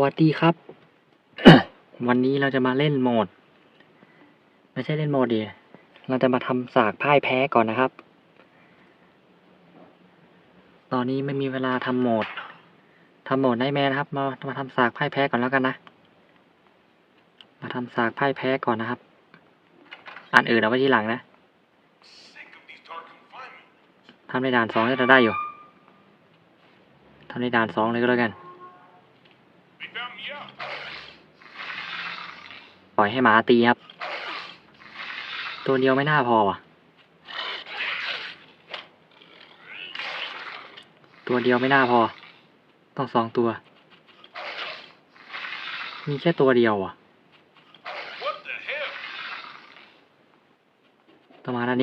วัสดีครับ วันนี้เราจะมาเล่นโหมด ไม่ใช่เล่นโหมดเดียเราจะมาทำสากพ่ายแพ้ก่อนนะครับ ตอนนี้ไม่มีเวลาทำโหมดทำโหมดได้แม่นะครับ มามาทำสากพ่ายแพ้ก่อนแล้วกันนะ มาทำสากพ่ายแพ้ก่อนนะครับ อันอื่นเอาไว้ทีหลังนะทำในด่านสองจะได้อยู่ทำในด่านสองเลยก็แล้วกัน ปล่อยให้หมาตีครับ ตัวเดียวไม่น่าพอว่ะ ตัวเดียวไม่น่าพอ ต้องสองตัว มีแค่ตัวเดียวอะ What the hell? ประมาณนั้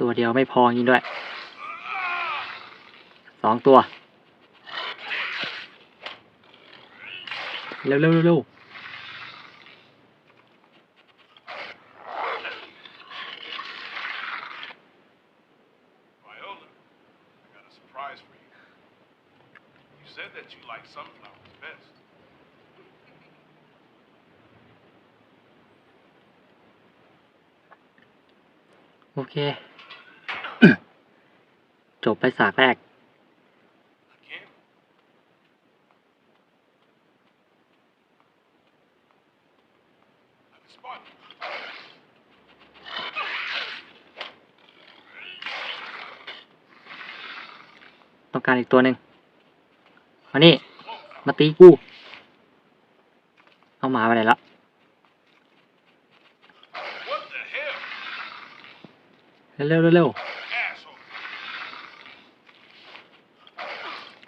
ตัวเดียวไม่พอยิงด้วย สองตัว เร็วเร็วเร็วเร็ว Viola, ไปสากแรก Again? I can spot you. ต้องการอีกตัวหนึ่งมานี่ มาตีกู เอาหมาไปไหนละ What the hell? เร็วเร็วเร็ว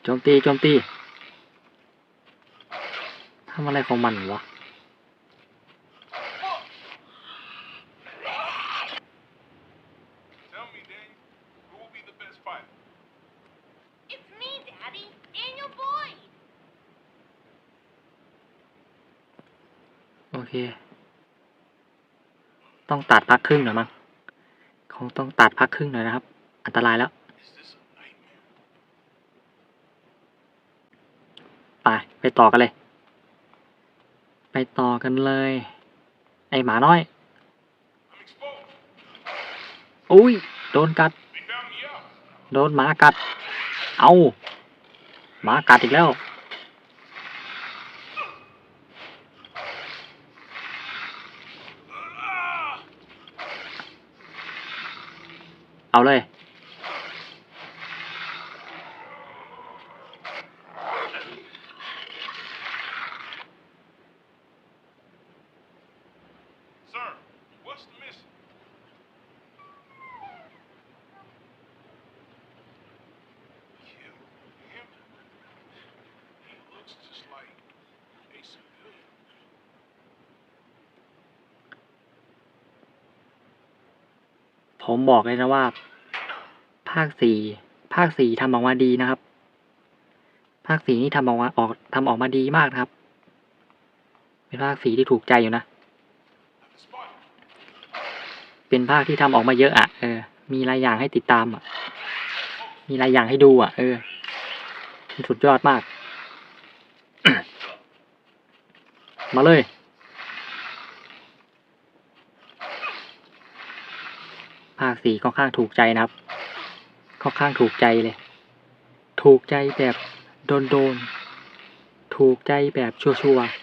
โจมตีโจมตีทำอะไรของมันวะ Tell me, Daniel, who will be the best fighter? It's me, Daddy. Daniel Boyd. โอเค ต้องตัดพักครึ่งหน่อยมั้ง คงต้องตัดพักครึ่งหน่อยนะครับ อันตรายแล้ว ไป ไปต่อกันเลย ไปต่อกันเลย ไอหมาน้อย อุ้ย โดนกัด โดนหมากัด เอาหมากัดอีกแล้ว เอาเลย ผมบอกเลยนะว่า ภาคสี่ภาคสี่ทำออกมาดีนะครับ ภาคสี่นี่ทำออกมาออกทำออกมาดีมากนะครับ เป็นภาคสี่ที่ถูกใจอยู่นะ เป็นภาคที่ทำออกมาเยอะอะเออ มีหลายอย่างให้ติดตามอะ มีหลายอย่างให้ดูอะ เออสุดยอดมาก มาเลย ภาคสี่ค่อนข้างถูกใจนะครับ ค่อนข้างถูกใจเลย ถูกใจแบบโดนโดนๆถูกใจแบบชัวชัวร์ Dude,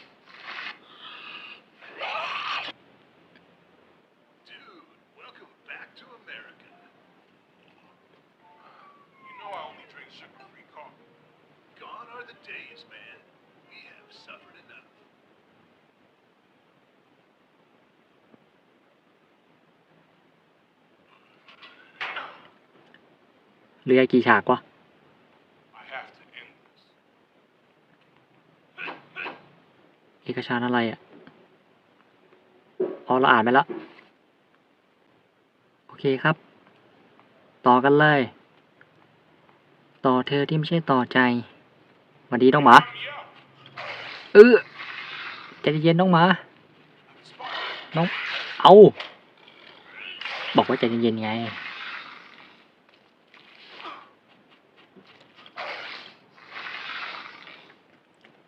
เหลือกี่ฉากวะเอกชานอะไรอะอ๋อเราอ่านไปแล้ว โอเคครับ ต่อกันเลย ต่อเธอที่ไม่ใช่ต่อใจวัสดีน้องหมา เออใจเย็นน้องหมา น้อง เอา บอกว่าใจเย็นๆไง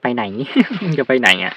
ไปไหน จะไปไหนอะ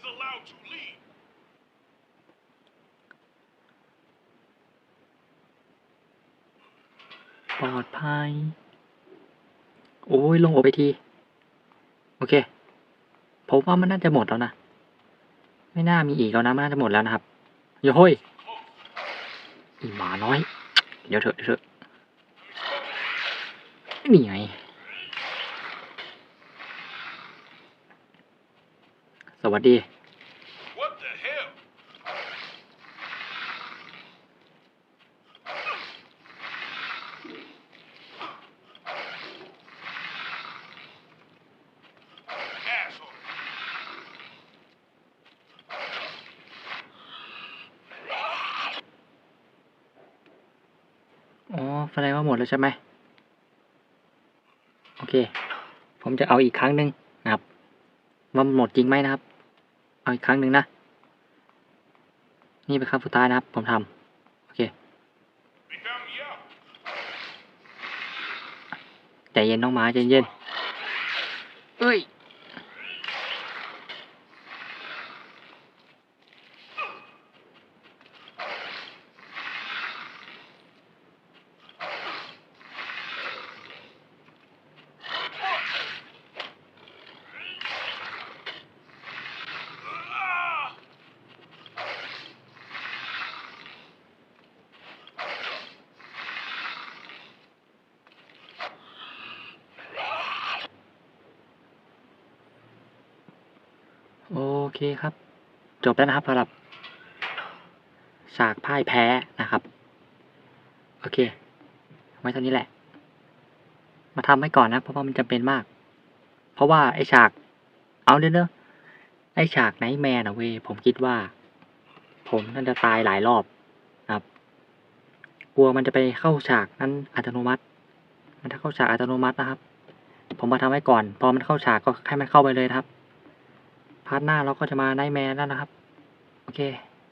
is allowed to leave. ปลอดภัย โอ้ย ลงอกไปที โอเค ผมว่ามันน่าจะหมดแล้วนะ ไม่น่ามีอีกแล้วนะมันน่าจะหมดแล้วนะครับโย่าโห้ยอีหมาน้อย เดี๋ยวเถอะเดี๋ยวเถอะนี่ไง สวัสดี What the hell? Asshole. อ๋อแสดงว่าหมดแล้วใช่ไหม โอเค ผมจะเอาอีกครั้งหนึ่งนะครับว่ามันหมดจริงไหมนะครับ เอาอีกครั้งหนึ่งนะ นี่เป็นครั้งสุดท้ายนะครับ ผมทำโอเคใจเย็นน้องหมาใจเย็นเอ้ย เคครับ จบแล้วนะครับสำหรับฉากพ่ายแพ้นะครับ โอเค ไว้เท่านี้แหละ มาทำไว้ก่อนนะ เพราะว่ามันจำเป็นมาก เพราะว่าไอฉาก เอาเด้อเนอไอฉากไนท์แมนอะเวผมคิดว่า ผมน่าจะตายหลายรอบนะครับ กลัวมันจะไปเข้าฉากนั้นอัตโนมัติ มันถ้าเข้าฉากอัตโนมัตินะครับ ผมมาทำไว้ก่อน พอมันเข้าฉากก็ให้มันเข้าไปเลยครับ พาร์ทหน้าเราก็จะมาไนแมนแล้วนะครับ โอเค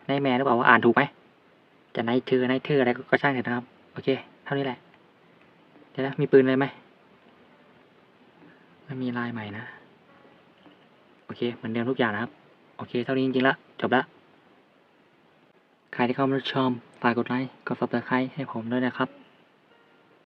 ไนแมนหรือเปล่าว่าอ่านถูกไหมจะไนท์เธอไนท์เธออะไรก็ช่างเถอะนะครับ โอเค เท่านี้แหละ เดี๋ยวนะมีปืนเลยไหมไม่มีลายใหม่นะ โอเค เหมือนเดิมทุกอย่างนะครับ โอเค เท่านี้จริงๆละ จบละ ใครที่เข้ามาชม ฝากกดไลค์ กด subscribe ให้ผมด้วยนะครับ